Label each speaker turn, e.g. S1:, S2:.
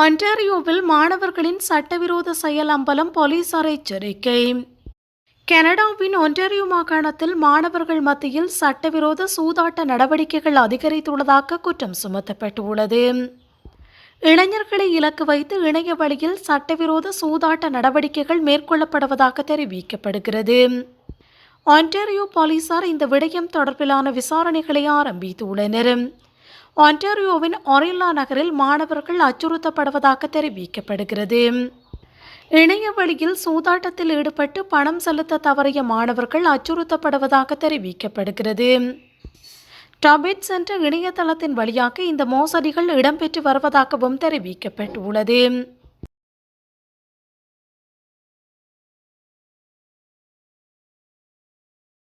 S1: ஒன்டாரியோவில் மாணவர்களின் சட்டவிரோத செயல் அம்பலம் போலீசார் எச்சரிக்கை. கனடாவின் ஒன்டாரியோ மாகாணத்தில் மாணவர்கள் மத்தியில் சட்டவிரோத சூதாட்ட நடவடிக்கைகள் அதிகரித்துள்ளதாக குற்றம் சுமத்தப்பட்டுள்ளது. இளைஞர்களை இலக்கு வைத்து இணைய வழியில் சட்டவிரோத சூதாட்ட நடவடிக்கைகள் மேற்கொள்ளப்படுவதாக தெரிவிக்கப்படுகிறது. ஒன்டாரியோ போலீசார் இந்த விடயம் தொடர்பிலான விசாரணைகளை ஆரம்பித்துள்ளனர். ஒன்டாரியோவின் ஒரில்லா நகரில் மாணவர்கள் அச்சுறுத்தப்படுவதாக தெரிவிக்கப்படுகிறது. இணைய வழியில் சூதாட்டத்தில் ஈடுபட்டு பணம் செலுத்த தவறிய மாணவர்கள் அச்சுறுத்தப்படுவதாக தெரிவிக்கப்படுகிறது. டபெட் என்ற இணையதளத்தின் வழியாக இந்த மோசடிகள் இடம்பெற்று வருவதாகவும் தெரிவிக்கப்பட்டுள்ளது.